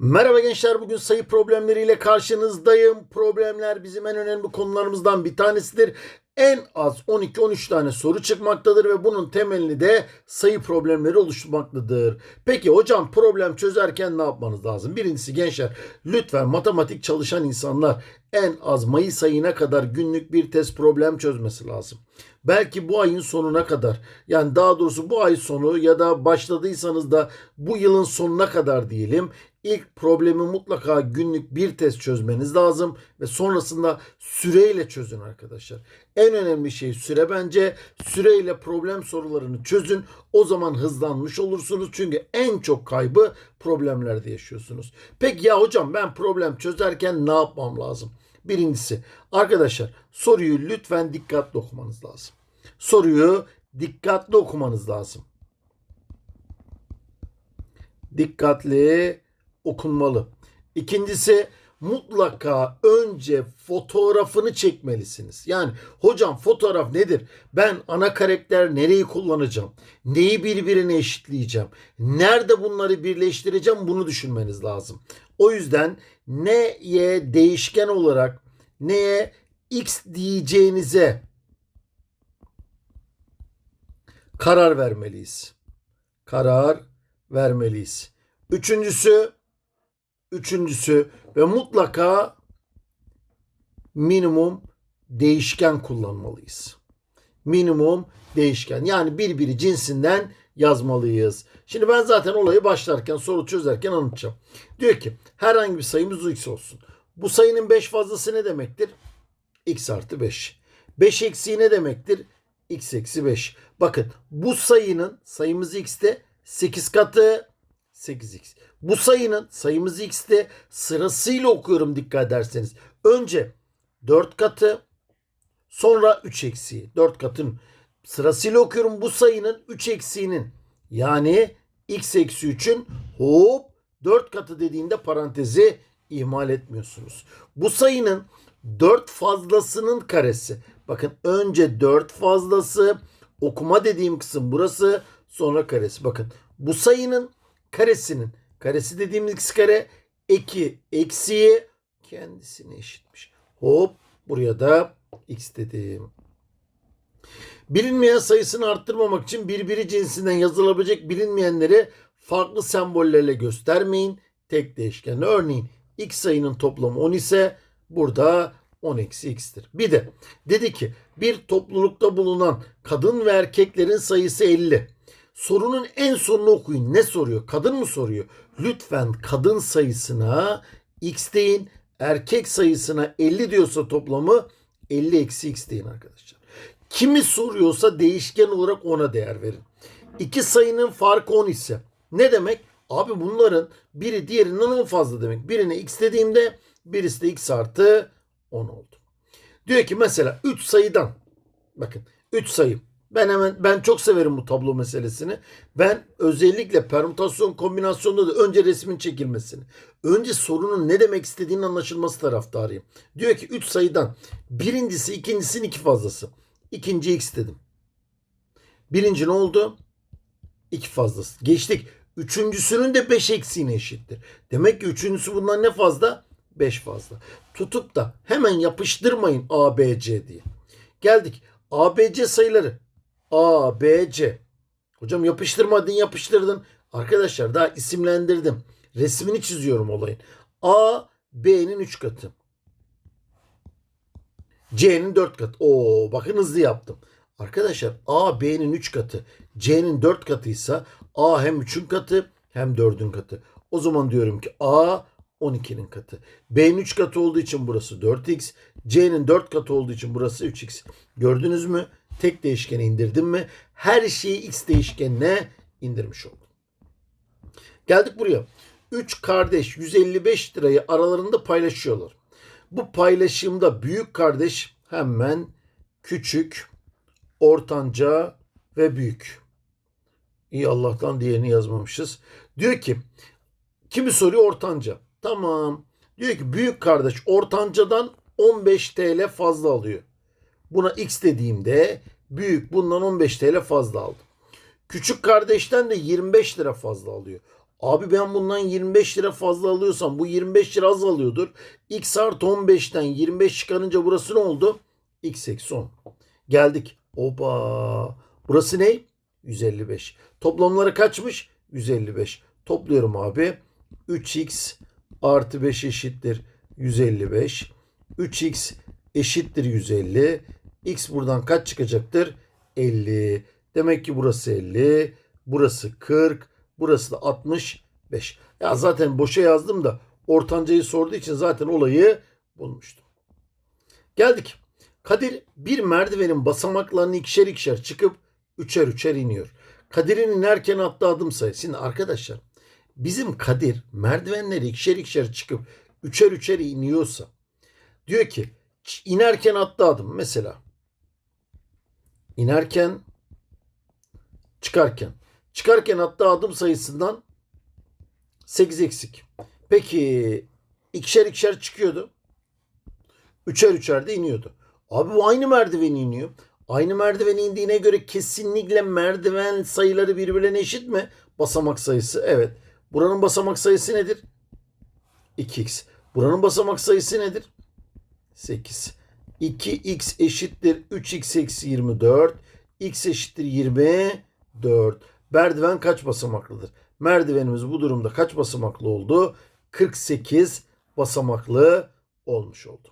Merhaba gençler bugün sayı problemleriyle karşınızdayım. Problemler bizim en önemli konularımızdan bir tanesidir. En az 12-13 tane soru çıkmaktadır ve bunun temelini de sayı problemleri oluşturmaktadır. Peki hocam problem çözerken ne yapmanız lazım? Birincisi gençler lütfen matematik çalışan insanlar en az Mayıs ayına kadar günlük bir test problem çözmesi lazım. Belki bu ayın sonuna kadar yani daha doğrusu bu ay sonu ya da başladıysanız da bu yılın sonuna kadar diyelim İlk problemi mutlaka günlük bir test çözmeniz lazım ve sonrasında süreyle çözün arkadaşlar. En önemli şey süre bence. Süreyle problem sorularını çözün. O zaman hızlanmış olursunuz. Çünkü en çok kaybı problemlerde yaşıyorsunuz. Peki ya hocam ben problem çözerken ne yapmam lazım? Birincisi arkadaşlar soruyu lütfen dikkatli okumanız lazım. Soruyu dikkatli okumanız lazım. Dikkatli okunmalı. İkincisi mutlaka önce fotoğrafını çekmelisiniz. Yani hocam fotoğraf nedir? Ben ana karakter nereyi kullanacağım? Neyi birbirine eşitleyeceğim? Nerede bunları birleştireceğim? Bunu düşünmeniz lazım. O yüzden neye değişken olarak neye x diyeceğinize karar vermeliyiz. Karar vermeliyiz. Üçüncüsü Üçüncüsü ve mutlaka minimum değişken kullanmalıyız. Minimum değişken yani birbiri cinsinden yazmalıyız. Şimdi ben zaten olayı başlarken soru çözerken anlatacağım. Diyor ki herhangi bir sayımız x olsun. Bu sayının 5 fazlası ne demektir? x artı 5. 5 eksiği ne demektir? x eksi 5. Bakın bu sayının sayımız x'te 8 katı 8x. Bu sayının sayımız x'te sırasıyla okuyorum dikkat ederseniz. Önce 4 katı sonra 3 eksiği. 4 katın sırasıyla okuyorum bu sayının 3 eksiğinin yani x eksi 3'ün hop 4 katı dediğinde parantezi ihmal etmiyorsunuz. Bu sayının 4 fazlasının karesi. Bakın önce 4 fazlası okuma dediğim kısım burası sonra karesi. Bakın bu sayının karesinin karesi dediğimiz x kare 2 eksiği kendisine eşitmiş. Hop buraya da x dedim. Bilinmeyen sayısını arttırmamak için birbiri cinsinden yazılabilecek bilinmeyenleri farklı sembollerle göstermeyin. Tek değişken. Örneğin x sayının toplamı 10 ise burada 10 eksi x'tir. Bir de dedi ki bir toplulukta bulunan kadın ve erkeklerin sayısı 50. Sorunun en sonunu okuyun. Ne soruyor? Kadın mı soruyor? Lütfen kadın sayısına x deyin. Erkek sayısına 50 diyorsa toplamı 50 eksi x deyin arkadaşlar. Kimi soruyorsa değişken olarak ona değer verin. İki sayının farkı 10 ise ne demek? Abi bunların biri diğerinden 10 fazla demek. Birine x dediğimde birisi de x artı 10 oldu. Diyor ki mesela 3 sayıdan bakın 3 sayı ben hemen ben çok severim bu tablo meselesini. Ben özellikle permütasyon kombinasyonda da önce resmin çekilmesini, önce sorunun ne demek istediğinin anlaşılması taraftarıyım. Diyor ki 3 sayıdan birincisi ikincisinin iki fazlası. İkinci x dedim. Birinci ne oldu? İki fazlası. Geçtik. Üçüncüsünün de 5 eksiğine eşittir. Demek ki üçüncüsü bundan ne fazla? 5 fazla. Tutup da hemen yapıştırmayın A, B, C diye. Geldik. A, B, C sayıları A, B, C. Hocam yapıştırmadın yapıştırdın. Arkadaşlar daha isimlendirdim. Resmini çiziyorum olayın. A, B'nin 3 katı. C'nin 4 katı. Oo bakın hızlı yaptım. Arkadaşlar A, B'nin 3 katı. C'nin 4 katıysa A hem 3'ün katı hem 4'ün katı. O zaman diyorum ki A 12'nin katı. B'nin 3 katı olduğu için burası 4x. C'nin 4 katı olduğu için burası 3x. Gördünüz mü? Tek değişkeni indirdim mi her şeyi x değişkenine indirmiş oldum. Geldik buraya. 3 kardeş 155 lirayı aralarında paylaşıyorlar. Bu paylaşımda büyük kardeş hemen küçük, ortanca ve büyük. İyi Allah'tan diğerini yazmamışız. Diyor ki kimi soruyor ortanca. Tamam. Diyor ki büyük kardeş ortancadan 15 TL fazla alıyor. Buna x dediğimde büyük bundan 15 TL fazla aldım. Küçük kardeşten de 25 lira fazla alıyor. Abi ben bundan 25 lira fazla alıyorsam bu 25 lira az alıyordur. X artı 15'ten 25 çıkarınca burası ne oldu? X eksi 10. Geldik. Oba. Burası ne? 155. Toplamları kaçmış? 155. Topluyorum abi. 3x artı 5 eşittir 155. 3x eşittir 150. X buradan kaç çıkacaktır? 50. Demek ki burası 50. Burası 40. Burası da 65. Ya zaten boşa yazdım da ortancayı sorduğu için zaten olayı bulmuştum. Geldik. Kadir bir merdivenin basamaklarını ikişer ikişer çıkıp üçer üçer iniyor. Kadir'in inerken attığı adım sayısı. Şimdi arkadaşlar bizim Kadir merdivenleri ikişer ikişer çıkıp üçer üçer iniyorsa diyor ki inerken attığı adım mesela inerken çıkarken çıkarken attığı adım sayısından 8 eksik. Peki ikişer ikişer çıkıyordu. Üçer üçer de iniyordu. Abi bu aynı merdiveni iniyor. Aynı merdiveni indiğine göre kesinlikle merdiven sayıları birbirine eşit mi? Basamak sayısı evet. Buranın basamak sayısı nedir? 2x. Buranın basamak sayısı nedir? 8. 2x eşittir 3x eksi 24. x eşittir 24. Merdiven kaç basamaklıdır? Merdivenimiz bu durumda kaç basamaklı oldu? 48 basamaklı olmuş oldu.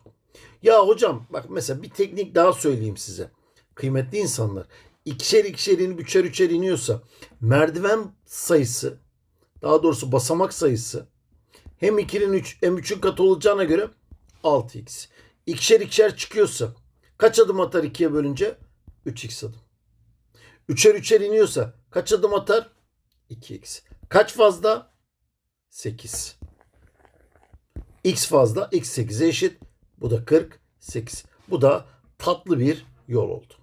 Ya hocam bak mesela bir teknik daha söyleyeyim size. Kıymetli insanlar. ikişer ikişer inip üçer üçer iniyorsa merdiven sayısı daha doğrusu basamak sayısı hem 2'nin 3 hem 3'ün katı olacağına göre 6x. İkişer ikişer çıkıyorsa kaç adım atar 2'ye bölünce? 3x adım. Üçer üçer iniyorsa kaç adım atar? 2x. Kaç fazla? 8. X fazla. X 8'e eşit. Bu da 48. Bu da tatlı bir yol oldu.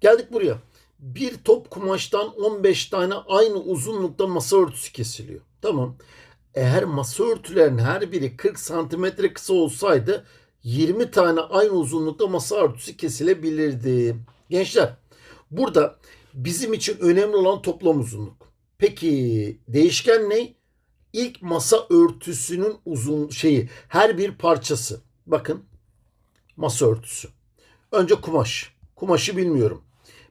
Geldik buraya. Bir top kumaştan 15 tane aynı uzunlukta masa örtüsü kesiliyor. Tamam. Eğer masa örtülerin her biri 40 santimetre kısa olsaydı 20 tane aynı uzunlukta masa örtüsü kesilebilirdi. Gençler burada bizim için önemli olan toplam uzunluk. Peki değişken ne? İlk masa örtüsünün uzun şeyi her bir parçası. Bakın masa örtüsü. Önce kumaş. Kumaşı bilmiyorum.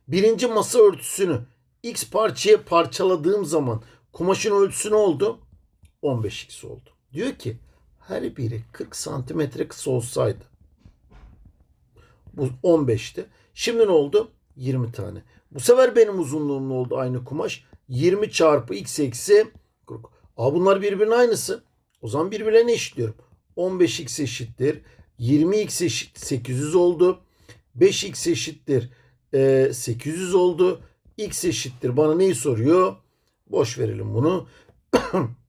Birinci masa örtüsünü x parçaya parçaladığım zaman kumaşın ölçüsü ne oldu? 15x oldu. Diyor ki her biri 40 santimetre kısa olsaydı bu 15'ti. Şimdi ne oldu? 20 tane. Bu sefer benim uzunluğum ne oldu aynı kumaş? 20 çarpı x eksi 40. Aa bunlar birbirinin aynısı. O zaman birbirlerine eşitliyorum. 15x eşittir. 20x eşit 800 oldu. 5x eşittir e, 800 oldu. X eşittir. Bana neyi soruyor? Boş verelim bunu.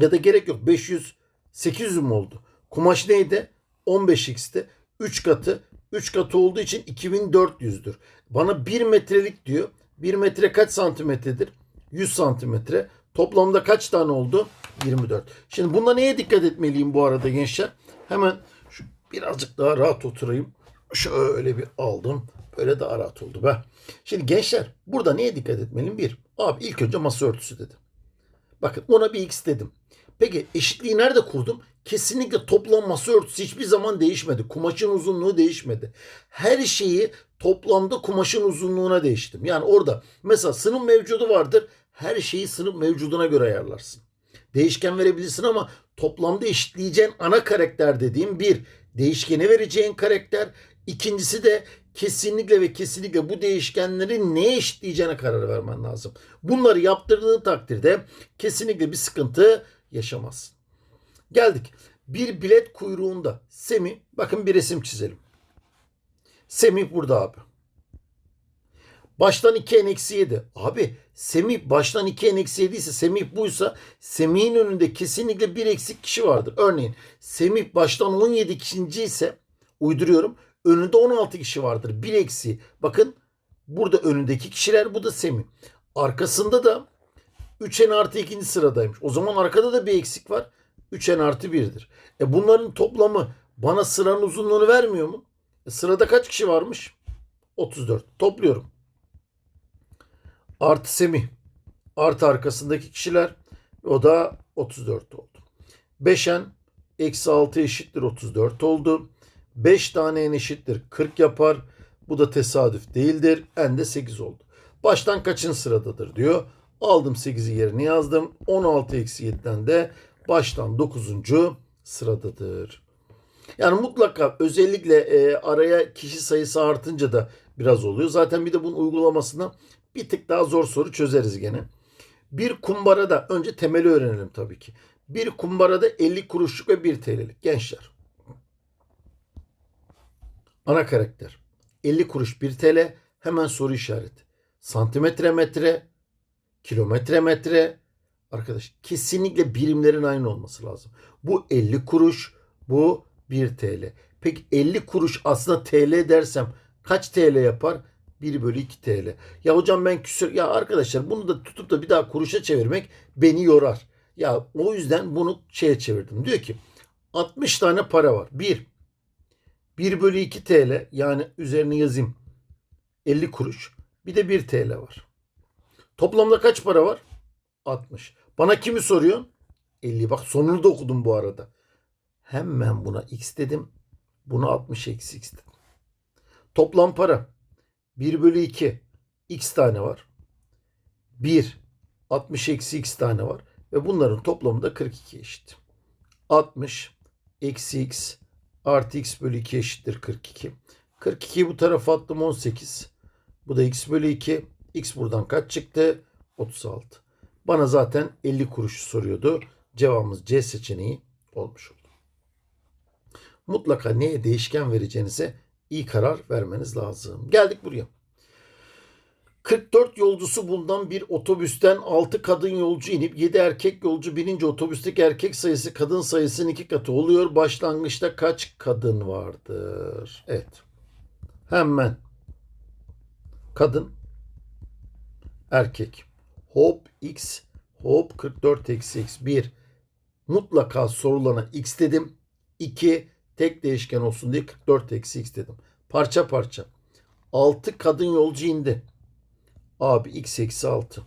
ya da gerek yok. 500 800 mü oldu? Kumaş neydi? 15x'ti. 3 katı 3 katı olduğu için 2400'dür. Bana 1 metrelik diyor. 1 metre kaç santimetredir? 100 santimetre. Toplamda kaç tane oldu? 24. Şimdi bunda neye dikkat etmeliyim bu arada gençler? Hemen şu birazcık daha rahat oturayım. Şöyle bir aldım. Böyle daha rahat oldu be. Şimdi gençler burada neye dikkat etmeliyim? Bir, abi ilk önce masa örtüsü dedim. Bakın ona bir x dedim. Peki eşitliği nerede kurdum? Kesinlikle toplam masa örtüsü hiçbir zaman değişmedi. Kumaşın uzunluğu değişmedi. Her şeyi toplamda kumaşın uzunluğuna değiştim. Yani orada mesela sınıf mevcudu vardır. Her şeyi sınıf mevcuduna göre ayarlarsın. Değişken verebilirsin ama toplamda eşitleyeceğin ana karakter dediğim bir değişkene vereceğin karakter. İkincisi de kesinlikle ve kesinlikle bu değişkenleri neye eşitleyeceğine karar vermen lazım. Bunları yaptırdığın takdirde kesinlikle bir sıkıntı yaşamazsın. Geldik. Bir bilet kuyruğunda Semih, bakın bir resim çizelim. Semih burada abi. Baştan 2 en eksi 7. Abi Semih baştan 2 en eksi 7 ise Semih buysa Semih'in önünde kesinlikle bir eksik kişi vardır. Örneğin Semih baştan 17 kişinci ise uyduruyorum önünde 16 kişi vardır. Bir eksi. Bakın burada önündeki kişiler bu da Semih. Arkasında da 3n artı ikinci sıradaymış. O zaman arkada da bir eksik var. 3n artı 1'dir. E bunların toplamı bana sıranın uzunluğunu vermiyor mu? E sırada kaç kişi varmış? 34. Topluyorum. Artı Semih. artı arkasındaki kişiler o da 34 oldu. 5n eksi 6 eşittir 34 oldu. 5 tane n eşittir 40 yapar. Bu da tesadüf değildir. n de 8 oldu. Baştan kaçın sıradadır diyor. Aldım 8'i yerine yazdım. 16 eksi 7'den de baştan 9. sıradadır. Yani mutlaka özellikle e, araya kişi sayısı artınca da biraz oluyor. Zaten bir de bunun uygulamasını bir tık daha zor soru çözeriz gene. Bir kumbarada önce temeli öğrenelim tabii ki. Bir kumbarada 50 kuruşluk ve 1 TL'lik gençler. Ana karakter. 50 kuruş 1 TL hemen soru işareti. Santimetre metre, kilometre metre. Arkadaş kesinlikle birimlerin aynı olması lazım. Bu 50 kuruş, bu 1 TL. Peki 50 kuruş aslında TL dersem kaç TL yapar? 1 bölü 2 TL. Ya hocam ben küsür... Ya arkadaşlar bunu da tutup da bir daha kuruşa çevirmek beni yorar. Ya o yüzden bunu şeye çevirdim. Diyor ki 60 tane para var. 1. 1 bölü 2 TL yani üzerine yazayım 50 kuruş. Bir de 1 TL var. Toplamda kaç para var? 60. Bana kimi soruyorsun? 50. Bak sonunu da okudum bu arada. Hemen buna x dedim. Buna 60 eksi x dedim. Toplam para 1 bölü 2 x tane var. 1 60 eksi x tane var. Ve bunların toplamı da 42 eşit. 60 eksi x artı x bölü 2 eşittir 42. 42'yi bu tarafa attım 18. Bu da x bölü 2. X buradan kaç çıktı? 36. Bana zaten 50 kuruş soruyordu. Cevabımız C seçeneği olmuş oldu. Mutlaka neye değişken vereceğinize iyi karar vermeniz lazım. Geldik buraya. 44 yolcusu bulunan bir otobüsten 6 kadın yolcu inip 7 erkek yolcu binince otobüsteki erkek sayısı kadın sayısının iki katı oluyor. Başlangıçta kaç kadın vardır? Evet. Hemen. Kadın. Erkek. Hop x. Hop 44 eksi x. 1. Mutlaka sorulana x dedim. 2. Tek değişken olsun diye 44 eksi x dedim. Parça parça. 6 kadın yolcu indi. Abi x eksi 6.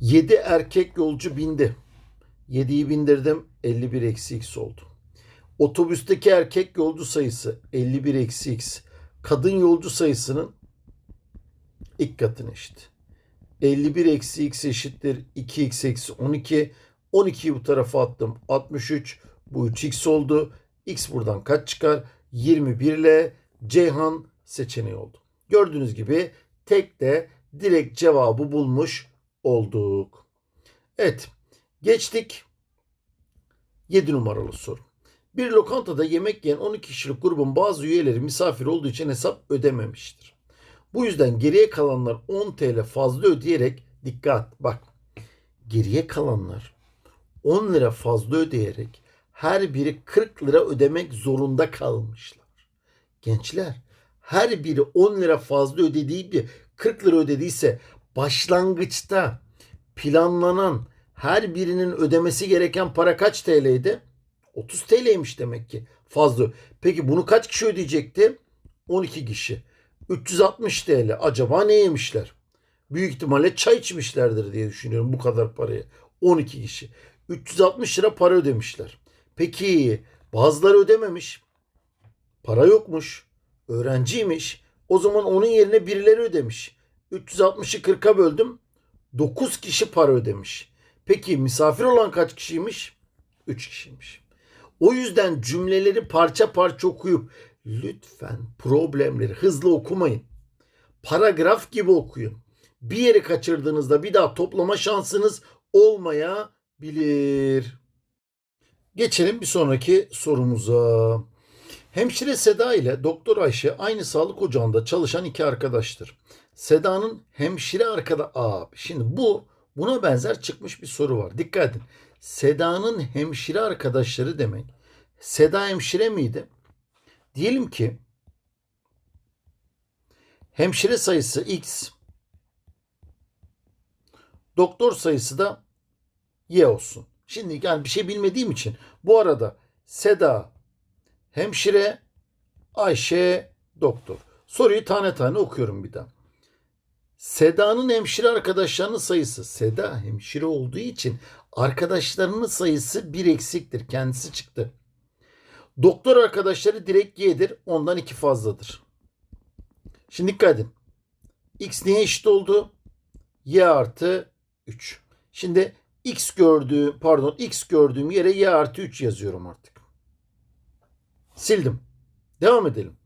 7 erkek yolcu bindi. 7'yi bindirdim. 51 eksi x oldu. Otobüsteki erkek yolcu sayısı 51 eksi x. Kadın yolcu sayısının ilk katına eşit. 51 eksi x eşittir 2x eksi 12. 12'yi bu tarafa attım. 63. Bu 3x oldu. X buradan kaç çıkar? 21 ile Ceyhan seçeneği oldu. Gördüğünüz gibi tek de direkt cevabı bulmuş olduk. Evet. Geçtik 7 numaralı soru. Bir lokantada yemek yiyen 12 kişilik grubun bazı üyeleri misafir olduğu için hesap ödememiştir. Bu yüzden geriye kalanlar 10 TL fazla ödeyerek dikkat bak geriye kalanlar 10 lira fazla ödeyerek her biri 40 lira ödemek zorunda kalmışlar. Gençler her biri 10 lira fazla ödediği bir 40 lira ödediyse başlangıçta planlanan her birinin ödemesi gereken para kaç TL'ydi? 30 TL'ymiş demek ki fazla. Peki bunu kaç kişi ödeyecekti? 12 kişi. 360 TL. Acaba ne yemişler? Büyük ihtimalle çay içmişlerdir diye düşünüyorum bu kadar parayı. 12 kişi. 360 lira para ödemişler. Peki bazıları ödememiş. Para yokmuş. Öğrenciymiş. O zaman onun yerine birileri ödemiş. 360'ı 40'a böldüm. 9 kişi para ödemiş. Peki misafir olan kaç kişiymiş? 3 kişiymiş. O yüzden cümleleri parça parça okuyup lütfen problemleri hızlı okumayın. Paragraf gibi okuyun. Bir yeri kaçırdığınızda bir daha toplama şansınız olmayabilir. Geçelim bir sonraki sorumuza. Hemşire Seda ile Doktor Ayşe aynı sağlık ocağında çalışan iki arkadaştır. Seda'nın hemşire arkada abi şimdi bu buna benzer çıkmış bir soru var. Dikkat edin. Seda'nın hemşire arkadaşları demek. Seda hemşire miydi? Diyelim ki hemşire sayısı X, doktor sayısı da Y olsun. Şimdi yani bir şey bilmediğim için bu arada Seda hemşire, Ayşe doktor. Soruyu tane tane okuyorum bir daha. Seda'nın hemşire arkadaşlarının sayısı. Seda hemşire olduğu için arkadaşlarının sayısı bir eksiktir. Kendisi çıktı. Doktor arkadaşları direkt Y'dir. Ondan iki fazladır. Şimdi dikkat edin. X neye eşit oldu? Y artı 3. Şimdi X gördüğüm pardon X gördüğüm yere Y artı 3 yazıyorum artık. Sildim. Devam edelim.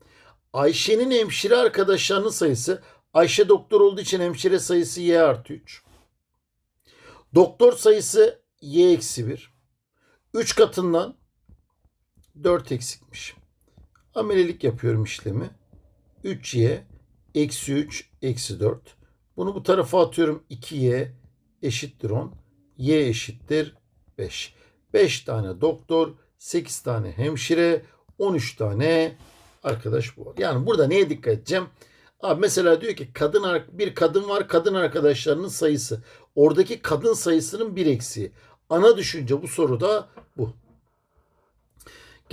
Ayşe'nin hemşire arkadaşlarının sayısı Ayşe doktor olduğu için hemşire sayısı Y artı 3. Doktor sayısı Y eksi 1. 3 katından 4 eksikmiş. Amelelik yapıyorum işlemi. 3Y eksi 3 eksi 4. Bunu bu tarafa atıyorum. 2Y eşittir 10. Y eşittir 5. 5 tane doktor, 8 tane hemşire, 13 tane arkadaş bu. Yani burada neye dikkat edeceğim? Abi mesela diyor ki kadın bir kadın var kadın arkadaşlarının sayısı. Oradaki kadın sayısının bir eksiği. Ana düşünce bu soruda bu.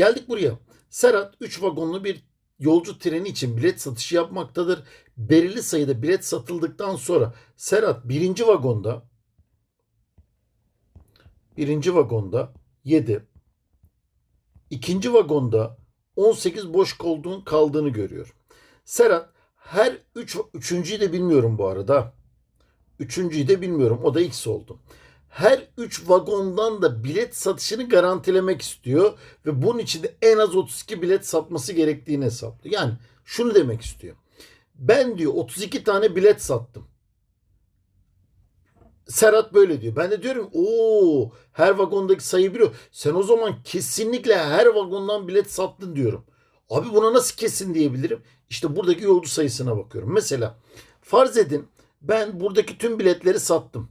Geldik buraya. Serhat 3 vagonlu bir yolcu treni için bilet satışı yapmaktadır. Belirli sayıda bilet satıldıktan sonra Serhat birinci vagonda birinci vagonda 7 ikinci vagonda 18 boş koltuğun kaldığını görüyor. Serhat her 3 üç, üçüncüyü de bilmiyorum bu arada. Üçüncüyü de bilmiyorum. O da X oldu. Her 3 vagondan da bilet satışını garantilemek istiyor ve bunun için de en az 32 bilet satması gerektiğini hesaplıyor. Yani şunu demek istiyor. Ben diyor 32 tane bilet sattım. Serhat böyle diyor. Ben de diyorum o her vagondaki sayı biliyor. Sen o zaman kesinlikle her vagondan bilet sattın diyorum. Abi buna nasıl kesin diyebilirim? İşte buradaki yolcu sayısına bakıyorum. Mesela farz edin ben buradaki tüm biletleri sattım.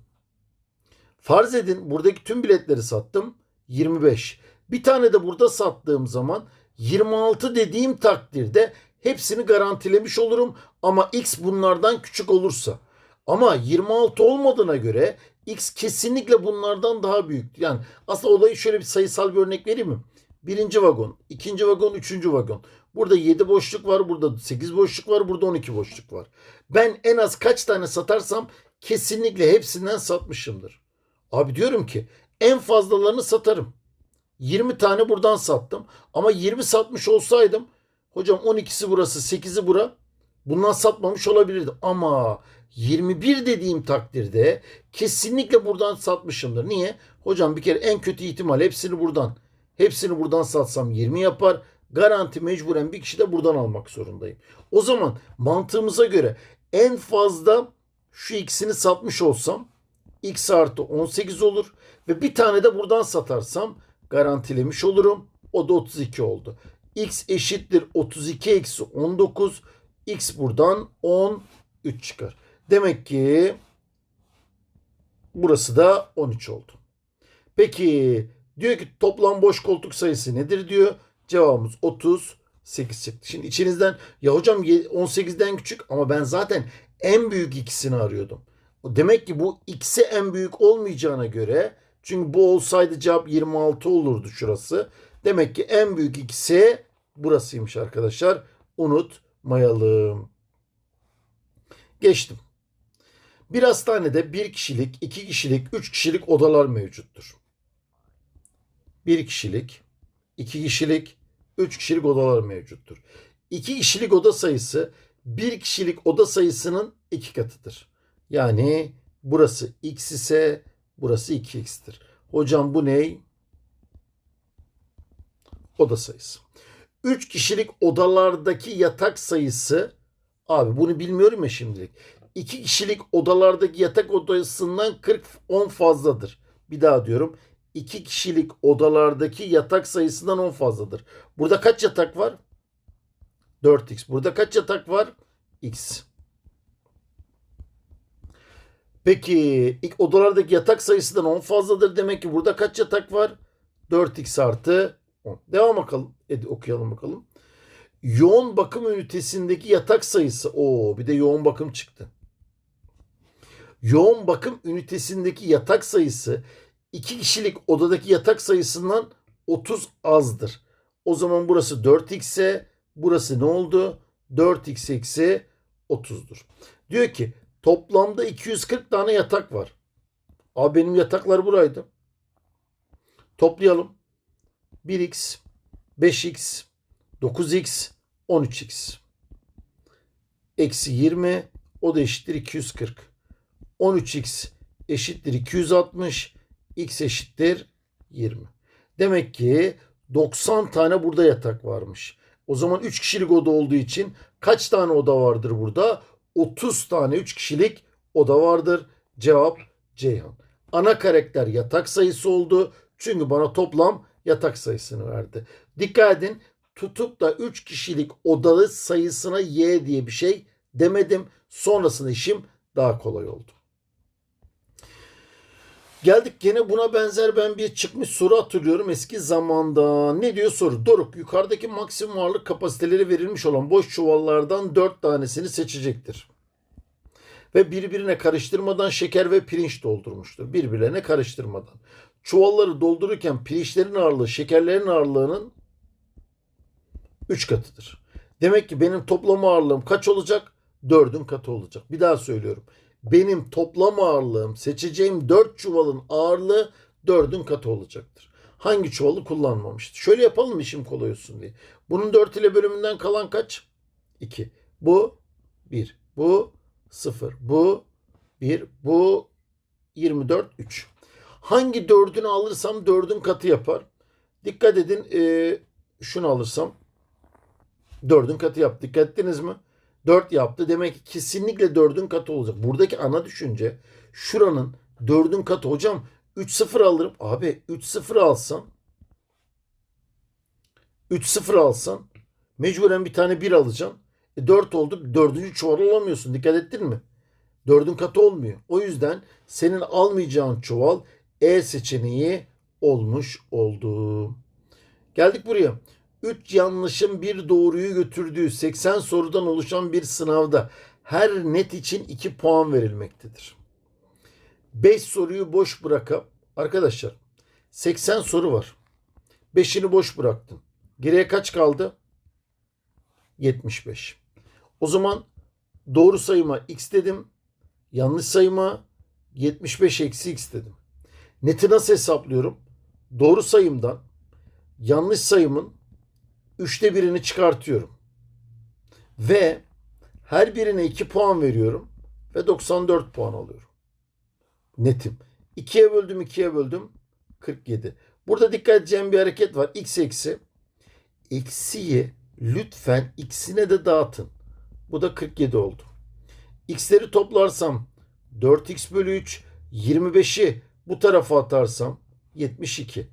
Farz edin buradaki tüm biletleri sattım 25. Bir tane de burada sattığım zaman 26 dediğim takdirde hepsini garantilemiş olurum ama x bunlardan küçük olursa. Ama 26 olmadığına göre x kesinlikle bunlardan daha büyük. Yani aslında olayı şöyle bir sayısal bir örnek vereyim mi? Birinci vagon, ikinci vagon, üçüncü vagon. Burada 7 boşluk var, burada 8 boşluk var, burada 12 boşluk var. Ben en az kaç tane satarsam kesinlikle hepsinden satmışımdır. Abi diyorum ki en fazlalarını satarım. 20 tane buradan sattım. Ama 20 satmış olsaydım hocam 12'si burası 8'i bura bundan satmamış olabilirdim. Ama 21 dediğim takdirde kesinlikle buradan satmışımdır. Niye? Hocam bir kere en kötü ihtimal hepsini buradan. Hepsini buradan satsam 20 yapar. Garanti mecburen bir kişi de buradan almak zorundayım. O zaman mantığımıza göre en fazla şu ikisini satmış olsam x artı 18 olur. Ve bir tane de buradan satarsam garantilemiş olurum. O da 32 oldu. x eşittir 32 eksi 19. x buradan 13 çıkar. Demek ki burası da 13 oldu. Peki diyor ki toplam boş koltuk sayısı nedir diyor. Cevabımız 38 çıktı. Şimdi içinizden ya hocam 18'den küçük ama ben zaten en büyük ikisini arıyordum. Demek ki bu x'e en büyük olmayacağına göre çünkü bu olsaydı cevap 26 olurdu şurası. Demek ki en büyük ikisi burasıymış arkadaşlar. Unutmayalım. Geçtim. Bir hastanede bir kişilik, iki kişilik, üç kişilik odalar mevcuttur. Bir kişilik, iki kişilik, üç kişilik odalar mevcuttur. İki kişilik oda sayısı bir kişilik oda sayısının iki katıdır. Yani burası x ise burası 2x'tir. Hocam bu ne? Oda sayısı. 3 kişilik odalardaki yatak sayısı abi bunu bilmiyorum ya şimdilik. 2 kişilik odalardaki yatak odasından 40 10 fazladır. Bir daha diyorum. 2 kişilik odalardaki yatak sayısından 10 fazladır. Burada kaç yatak var? 4x. Burada kaç yatak var? x. Peki ilk odalardaki yatak sayısından 10 fazladır. Demek ki burada kaç yatak var? 4x artı 10. Devam bakalım. Hadi okuyalım bakalım. Yoğun bakım ünitesindeki yatak sayısı. Oo bir de yoğun bakım çıktı. Yoğun bakım ünitesindeki yatak sayısı 2 kişilik odadaki yatak sayısından 30 azdır. O zaman burası 4x'e burası ne oldu? 4x eksi 30'dur. Diyor ki Toplamda 240 tane yatak var. Abi benim yataklar buraydı. Toplayalım. 1x, 5x, 9x, 13x. Eksi 20 o da eşittir 240. 13x eşittir 260. x eşittir 20. Demek ki 90 tane burada yatak varmış. O zaman 3 kişilik oda olduğu için kaç tane oda vardır burada? 30 tane 3 kişilik oda vardır. Cevap Ceyhan. Ana karakter yatak sayısı oldu. Çünkü bana toplam yatak sayısını verdi. Dikkat edin tutup da 3 kişilik odalı sayısına y diye bir şey demedim. Sonrasında işim daha kolay oldu. Geldik gene buna benzer ben bir çıkmış soru hatırlıyorum eski zamanda. Ne diyor soru? Doruk yukarıdaki maksimum ağırlık kapasiteleri verilmiş olan boş çuvallardan 4 tanesini seçecektir. Ve birbirine karıştırmadan şeker ve pirinç doldurmuştur. Birbirlerine karıştırmadan. Çuvalları doldururken pirinçlerin ağırlığı şekerlerin ağırlığının 3 katıdır. Demek ki benim toplam ağırlığım kaç olacak? 4'ün katı olacak. Bir daha söylüyorum. Benim toplam ağırlığım seçeceğim 4 çuvalın ağırlığı 4'ün katı olacaktır. Hangi çuvalı kullanmamıştı? Şöyle yapalım işim kolay olsun diye. Bunun 4 ile bölümünden kalan kaç? 2. Bu 1. Bu 0. Bu 1. Bu 24. 3. Hangi 4'ünü alırsam 4'ün katı yapar. Dikkat edin. E, şunu alırsam 4'ün katı yaptı. Dikkat ettiniz mi? 4 yaptı. Demek ki kesinlikle 4'ün katı olacak. Buradaki ana düşünce şuranın 4'ün katı. Hocam 3-0 alırım. Abi 3-0 alsam 3-0 alsan mecburen bir tane 1 alacaksın. E 4 oldu. 4. çuval alamıyorsun. Dikkat ettin mi? 4'ün katı olmuyor. O yüzden senin almayacağın çuval E seçeneği olmuş oldu. Geldik buraya. 3 yanlışın bir doğruyu götürdüğü 80 sorudan oluşan bir sınavda her net için 2 puan verilmektedir. 5 soruyu boş bırakıp arkadaşlar 80 soru var. 5'ini boş bıraktım. Geriye kaç kaldı? 75. O zaman doğru sayıma x dedim. Yanlış sayıma 75 eksi x dedim. Neti nasıl hesaplıyorum? Doğru sayımdan yanlış sayımın üçte birini çıkartıyorum. Ve her birine 2 puan veriyorum ve 94 puan alıyorum. Netim. 2'ye böldüm 2'ye böldüm 47. Burada dikkat edeceğim bir hareket var. X eksi. Eksiyi lütfen x'ine de dağıtın. Bu da 47 oldu. X'leri toplarsam 4x bölü 3 25'i bu tarafa atarsam 72.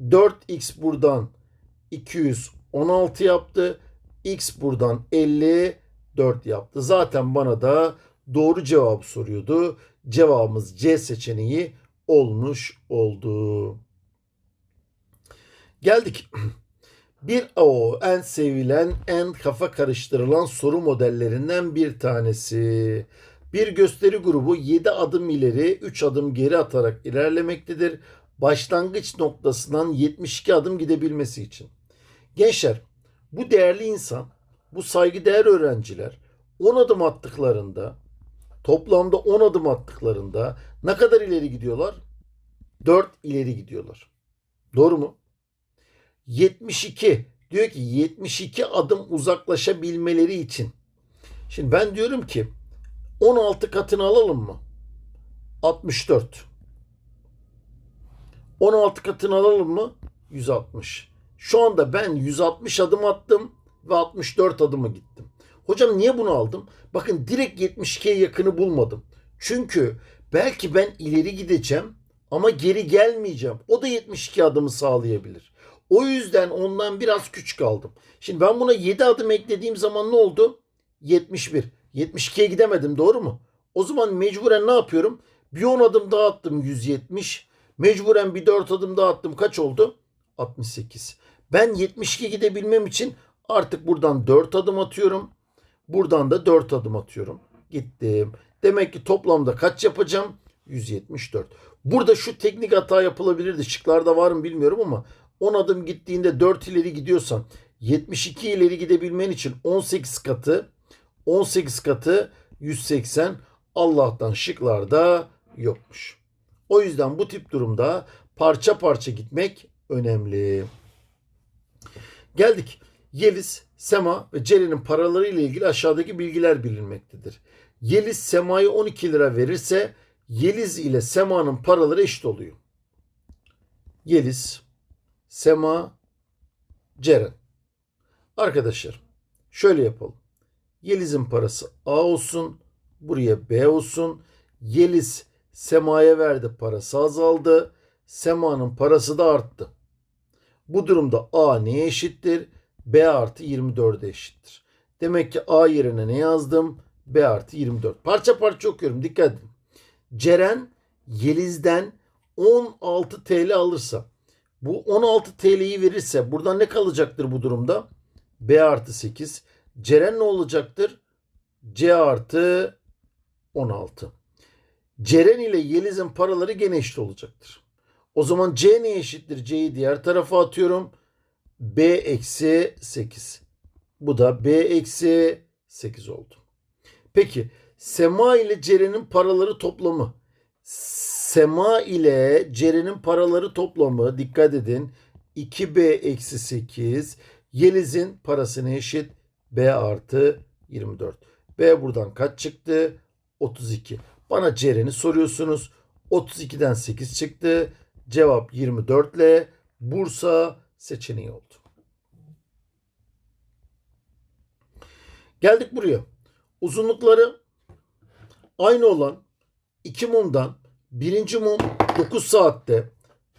4x buradan 216 yaptı. X buradan 54 yaptı. Zaten bana da doğru cevap soruyordu. Cevabımız C seçeneği olmuş oldu. Geldik. Bir o en sevilen, en kafa karıştırılan soru modellerinden bir tanesi. Bir gösteri grubu 7 adım ileri, 3 adım geri atarak ilerlemektedir. Başlangıç noktasından 72 adım gidebilmesi için. Gençler, bu değerli insan, bu saygıdeğer öğrenciler 10 adım attıklarında, toplamda 10 adım attıklarında ne kadar ileri gidiyorlar? 4 ileri gidiyorlar. Doğru mu? 72 diyor ki 72 adım uzaklaşabilmeleri için. Şimdi ben diyorum ki 16 katını alalım mı? 64. 16 katını alalım mı? 160. Şu anda ben 160 adım attım ve 64 adımı gittim. Hocam niye bunu aldım? Bakın direkt 72'ye yakını bulmadım. Çünkü belki ben ileri gideceğim ama geri gelmeyeceğim. O da 72 adımı sağlayabilir. O yüzden ondan biraz küçük aldım. Şimdi ben buna 7 adım eklediğim zaman ne oldu? 71. 72'ye gidemedim doğru mu? O zaman mecburen ne yapıyorum? Bir 10 adım daha attım 170. Mecburen bir 4 adım daha attım. Kaç oldu? 68. Ben 72 gidebilmem için artık buradan 4 adım atıyorum. Buradan da 4 adım atıyorum. Gittim. Demek ki toplamda kaç yapacağım? 174. Burada şu teknik hata yapılabilirdi. Şıklarda var mı bilmiyorum ama 10 adım gittiğinde 4 ileri gidiyorsan 72 ileri gidebilmen için 18 katı 18 katı 180 Allah'tan şıklarda yokmuş. O yüzden bu tip durumda parça parça gitmek önemli. Geldik. Yeliz, Sema ve Ceren'in paraları ile ilgili aşağıdaki bilgiler bilinmektedir. Yeliz Sema'ya 12 lira verirse Yeliz ile Sema'nın paraları eşit oluyor. Yeliz, Sema, Ceren. Arkadaşlar şöyle yapalım. Yeliz'in parası A olsun. Buraya B olsun. Yeliz Sema'ya verdi. Parası azaldı. Sema'nın parası da arttı. Bu durumda A neye eşittir? B artı 24'e eşittir. Demek ki A yerine ne yazdım? B artı 24. Parça parça okuyorum. Dikkat edin. Ceren Yeliz'den 16 TL alırsa bu 16 TL'yi verirse buradan ne kalacaktır bu durumda? B artı 8. Ceren ne olacaktır? C artı 16. Ceren ile Yeliz'in paraları gene eşit olacaktır. O zaman C ne eşittir? C'yi diğer tarafa atıyorum. B eksi 8. Bu da B eksi 8 oldu. Peki Sema ile Ceren'in paraları toplamı. Sema ile Ceren'in paraları toplamı dikkat edin. 2B eksi 8. Yeliz'in parası ne eşit? B artı 24. B buradan kaç çıktı? 32. Bana Ceren'i soruyorsunuz. 32'den 8 çıktı. Cevap 24 ile Bursa seçeneği oldu. Geldik buraya. Uzunlukları aynı olan iki mumdan birinci mum 9 saatte,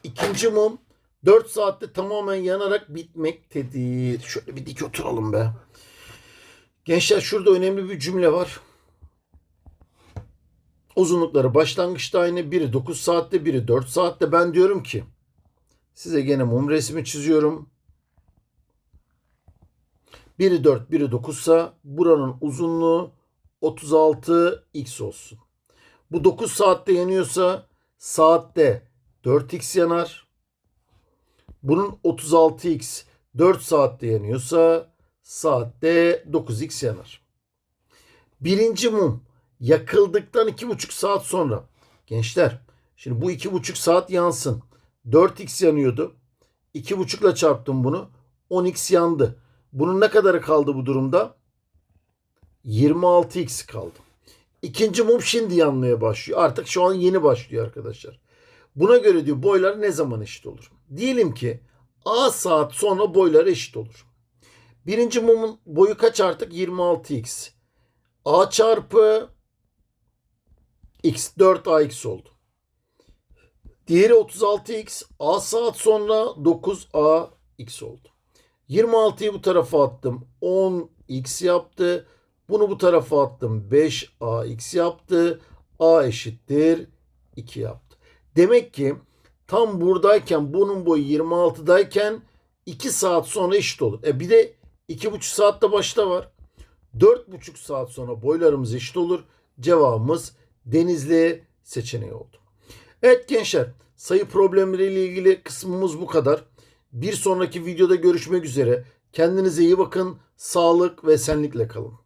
ikinci mum 4 saatte tamamen yanarak bitmektedir. Şöyle bir dik oturalım be. Gençler şurada önemli bir cümle var. Uzunlukları başlangıçta aynı. Biri 9 saatte, biri 4 saatte. Ben diyorum ki size gene mum resmi çiziyorum. Biri 4, biri 9 sa buranın uzunluğu 36x olsun. Bu 9 saatte yanıyorsa saatte 4x yanar. Bunun 36x 4 saatte yanıyorsa saatte 9x yanar. Birinci mum yakıldıktan 2,5 saat sonra. Gençler şimdi bu 2,5 saat yansın. 4x yanıyordu. 2,5 ile çarptım bunu. 10x yandı. Bunun ne kadarı kaldı bu durumda? 26x kaldı. İkinci mum şimdi yanmaya başlıyor. Artık şu an yeni başlıyor arkadaşlar. Buna göre diyor boylar ne zaman eşit olur? Diyelim ki A saat sonra boylar eşit olur. Birinci mumun boyu kaç artık? 26x. A çarpı x 4ax oldu. Diğeri 36x. A saat sonra 9ax oldu. 26'yı bu tarafa attım. 10x yaptı. Bunu bu tarafa attım. 5ax yaptı. A eşittir 2 yaptı. Demek ki tam buradayken bunun boyu 26'dayken 2 saat sonra eşit olur. E bir de 2,5 saatte başta var. 4,5 saat sonra boylarımız eşit olur. Cevabımız Denizli seçeneği oldu. Evet gençler sayı problemleriyle ilgili kısmımız bu kadar. Bir sonraki videoda görüşmek üzere. Kendinize iyi bakın. Sağlık ve senlikle kalın.